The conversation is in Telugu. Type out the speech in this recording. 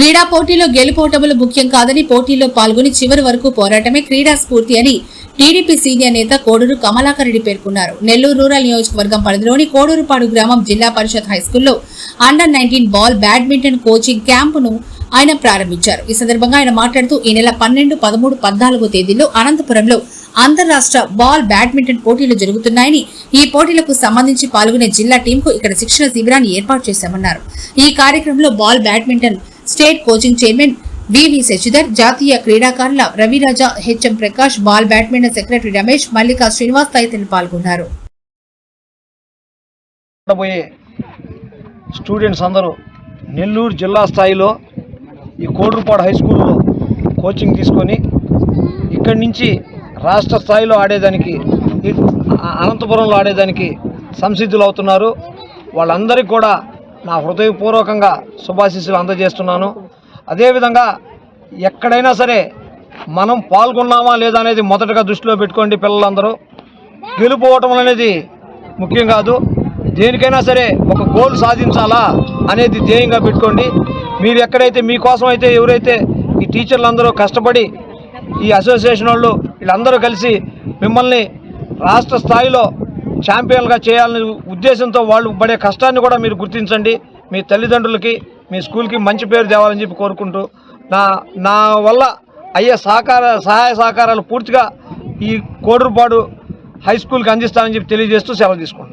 క్రీడా పోటీలో గెలుపోటములు ముఖ్యం కాదని పోటీలో పాల్గొని చివరి వరకు పోరాటమే క్రీడా స్ఫూర్తి అని టీడీపీ సీనియర్ నేత కోడూరు కమలాకర్ రెడ్డి పేర్కొన్నారు. నెల్లూరు రూరల్ నియోజకవర్గం పరిధిలోని కోడూరుపాడు గ్రామం జిల్లా పరిషత్ హైస్కూల్లో under nineteen ball badminton coaching క్యాంపును ఆయన ప్రారంభించారు. ఈ సందర్భంగా ఆయన మాట్లాడుతూ ఈ నెల పన్నెండు పదమూడు పద్నాలుగో తేదీల్లో అనంతపురంలో అంతర్రాష్ట్ర బాల్ బ్యాడ్మింటన్ పోటీలు జరుగుతున్నాయని ఈ పోటీలకు సంబంధించి పాల్గొనే జిల్లా టీంకు ఇక్కడ శిక్షణ శిబిరాన్ని ఏర్పాటు చేశామన్నారు. ఈ కార్యక్రమంలో ball badminton state coaching chairman VV Sasidhar జాతీయ క్రీడాకారుల Raviraja HM Prakash ball badminton secretary Ramesh Mallika Srinivas తదితరులు పాల్గొన్నారు. స్టూడెంట్స్ అందరూ నెల్లూరు జిల్లా స్థాయిలో ఈ కోడ్రుపాడు హై స్కూల్లో కోచింగ్ తీసుకొని ఇక్కడి నుంచి రాష్ట్ర స్థాయిలో ఆడేదానికి అనంతపురంలో ఆడేదానికి సంసిద్ధులు అవుతున్నారు వాళ్ళందరికీ కూడా నా హృదయపూర్వకంగా శుభాశీస్సులు అందజేస్తున్నాను. అదేవిధంగా ఎక్కడైనా సరే మనం పాల్గొన్నామా లేదా అనేది మొదటగా దృష్టిలో పెట్టుకోండి పిల్లలందరూ. గెలుపోవటం అనేది ముఖ్యం కాదు. దేనికైనా సరే ఒక గోల్ సాధించాలా అనేది ధ్యేయంగా పెట్టుకోండి. మీరు ఎక్కడైతే మీకోసం అయితే ఎవరైతే ఈ టీచర్లు అందరూ కష్టపడి ఈ అసోసియేషన్ వాళ్ళు వీళ్ళందరూ కలిసి మిమ్మల్ని రాష్ట్ర స్థాయిలో ఛాంపియన్గా చేయాలనే ఉద్దేశంతో వాళ్ళు పడే కష్టాన్ని కూడా మీరు గుర్తించండి. మీ తల్లిదండ్రులకి మీ స్కూల్కి మంచి పేరు తేవాలని చెప్పి కోరుకుంటూ నా నా వల్ల అయ్యే సహకార సహాయ సహకారాలు పూర్తిగా ఈ కోడూరుపాడు హై స్కూల్కి అందిస్తానని చెప్పి తెలియజేస్తూ సెలవు తీసుకుంటాను